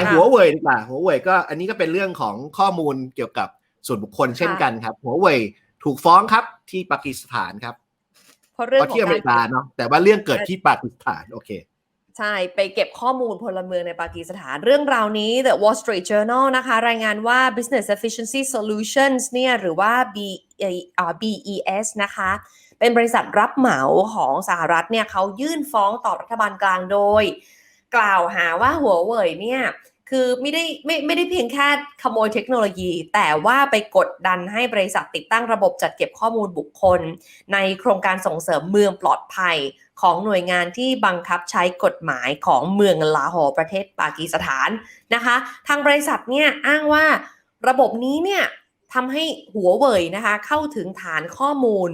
ายหัวเว่ยดีกว่าหัวเว่ยก็อันนี้ก็เป็นเรื่องของข้อมูลเกี่ยวกับส่วนบุคคลเช่นกันครับหัวเว่ยถูกฟ้องครับที่ปากีสถานครับเพราะเรื่องก็ของที่อเมการริกาเนาะแต่ว่าเรื่องเกิดที่ปากีสถานโอเค ใช่ไปเก็บข้อมูลพลเมืองในปากีสถาน เรื่องราวนี้ The Wall Street Journal นะคะ รายงานว่า Business Efficiency Solutions เนี่ยหรือว่า B เอ่อ BES นะคะ เป็นบริษัทรับเหมาของสหรัฐเนี่ยเขายื่นฟ้องต่อรัฐบาลกลางโดย กล่าวหาว่าหัวเว่ยเนี่ย คือไม่ได้ไม่ไม่ได้เพียงแค่ขโมยเทคโนโลยี แต่ว่าไปกดดันให้บริษัทติดตั้งระบบจัดเก็บข้อมูลบุคคล ในโครงการส่งเสริมเมืองปลอดภัยของหน่วยงานที่บังคับใช้กฎหมายของเมืองลาโฮประเทศปากีสถานนะคะ ทางบริษัทเนี่ยอ้างว่าระบบนี้เนี่ยทำให้หัวเว่ยนะคะเข้าถึงฐานข้อมูล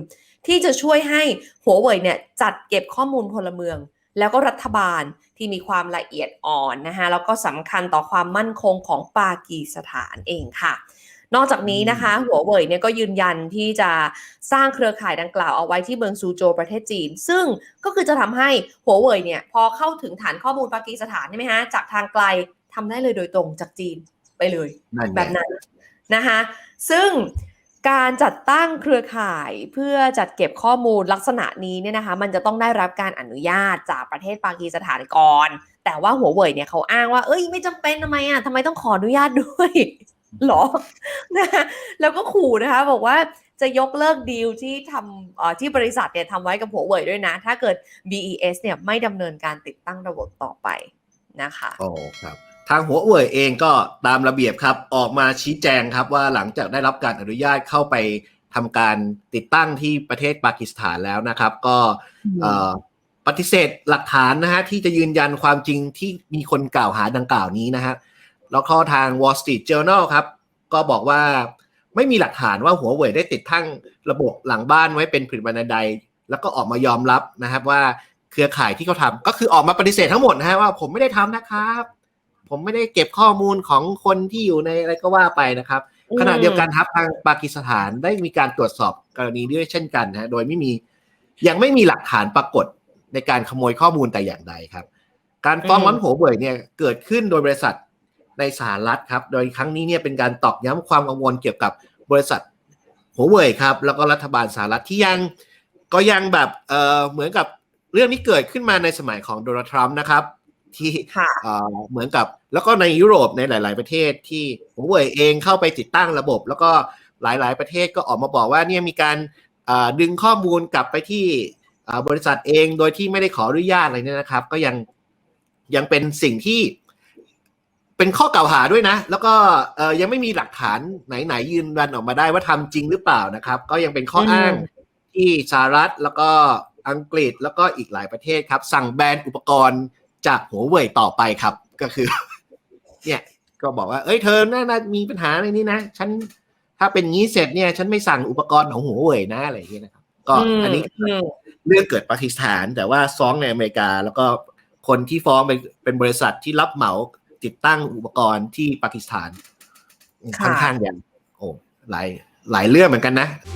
ที่จะช่วยให้หัวเว่ยเนี่ยจัดเก็บข้อมูลพลเมือง แล้วก็รัฐบาลที่มีความละเอียดอ่อนนะคะแล้วก็สำคัญต่อความมั่นคงของปากีสถานเองค่ะ นอกจากนี้นะคะหัวเว่ยเนี่ยก็ยืนยันที่จะสร้างเครือข่ายดังกล่าวเอาไว้ที่เมืองซูโจวประเทศจีน ซึ่งก็คือจะทำให้หัวเว่ยเนี่ยพอเข้าถึงฐานข้อมูลปากีสถานใช่ไหมฮะจากทางไกลทำได้เลยโดยตรงจากจีนไปเลยนั่นไงแบบนั้นนะคะซึ่ง การจัดตั้งเครือข่ายเพื่อจัดเก็บข้อมูลลักษณะนี้เนี่ยนะคะ มันจะต้องได้รับการอนุญาตจากประเทศปากีสถานก่อน แต่ว่าหัวเว่ยเนี่ยเขาอ้างว่า เอ้ยไม่จำเป็นทำไมอะทำไมต้องขออนุญาตด้วยหรอนะแล้วก็ขู่นะคะ บอกว่าจะยกเลิกดีลที่ทำที่บริษัทเนี่ยทำไว้กับหัวเว่ยด้วยนะ ถ้าเกิด BES เนี่ยไม่ดำเนินการติดตั้งระบบต่อไปนะคะ โอ้ครับ ทางหัวเว่ยเองก็ตามระเบียบครับ ออกมาชี้แจงครับว่าหลังจากได้รับการอนุญาตเข้าไปทำการติดตั้งที่ประเทศปากีสถานแล้วนะครับ ก็เอ่อปฏิเสธหลักฐานนะฮะที่จะยืนยันความจริงที่มีคนกล่าวหาดังกล่าวนี้นะฮะแล้วก็ทาง Wall Street Journal ครับ ก็บอกว่าไม่มีหลักฐานว่าหัวเว่ยได้ติดตั้งระบบหลังบ้านไว้เป็นผลิตภัณฑ์ใด แล้วก็ออกมายอมรับนะครับว่าเครือข่ายที่เขาทำก็คือออกมาปฏิเสธทั้งหมดนะฮะว่าผมไม่ได้ทำนะครับ ผมไม่ได้เก็บข้อมูลของคนที่อยู่ในอะไรก็ว่าไปนะครับ ขณะเดียวกันครับทางปากีสถานได้มีการตรวจสอบกรณีนี้ด้วยเช่นกันนะฮะโดยไม่มียังไม่มีหลักฐานปรากฏในการขโมยข้อมูลแต่อย่างใดครับ การฟ้องร้องหัวเว่ยเนี่ยเกิดขึ้นโดยบริษัทในสหรัฐครับ โดยครั้งนี้เนี่ยเป็นการตอกย้ำความกังวลเกี่ยวกับบริษัทหัวเว่ยครับ แล้วก็รัฐบาลสหรัฐที่ยังก็ยังแบบเออเหมือนกับเรื่องนี้เกิดขึ้นมาในสมัยของโดนัลด์ทรัมป์นะครับ ที่ค่ะเอ่อเหมือนกับ แล้วก็ในยุโรปในหลาย ๆ ประเทศที่หัวเว่ยเองเข้าไปติดตั้งระบบ แล้วก็หลาย ๆ ประเทศก็ออกมาบอกว่าเนี่ยมีการเอ่อดึงข้อมูลกลับไปที่เอ่อบริษัทเองโดยที่ไม่ได้ขออนุญาตอะไรเนี่ยนะครับ ก็ยังยังเป็นสิ่งที่เป็นข้อกล่าวหาด้วยนะ แล้วก็เอ่อยังไม่มีหลักฐานไหนๆยืนยันออกมาได้ว่าทำจริงหรือเปล่านะครับ ก็ยังเป็นข้ออ้างที่สหรัฐแล้วก็อังกฤษแล้วก็อีกหลายประเทศครับ สั่งแบนอุปกรณ์ จากหัวเว่ยต่อไปครับ ก็คือ เนี่ย ก็บอกว่า เอ้ยเธอน่าจะมีปัญหาอะไรนี้นะ ฉันถ้าเป็นงี้เสร็จเนี่ย ฉันไม่สั่งอุปกรณ์ของหัวเว่ยนะอะไรอย่างเงี้ยนะครับ ก็อันนี้อืมเรื่องเกิดปากีสถาน แต่ว่าฟ้องในอเมริกา แล้วก็คนที่ฟ้องเป็นเป็นบริษัทที่รับเหมาติดตั้งอุปกรณ์ที่ปากีสถานค่ะค่อนข้างอย่างโอ้หลายหลายเรื่องเหมือนกันนะค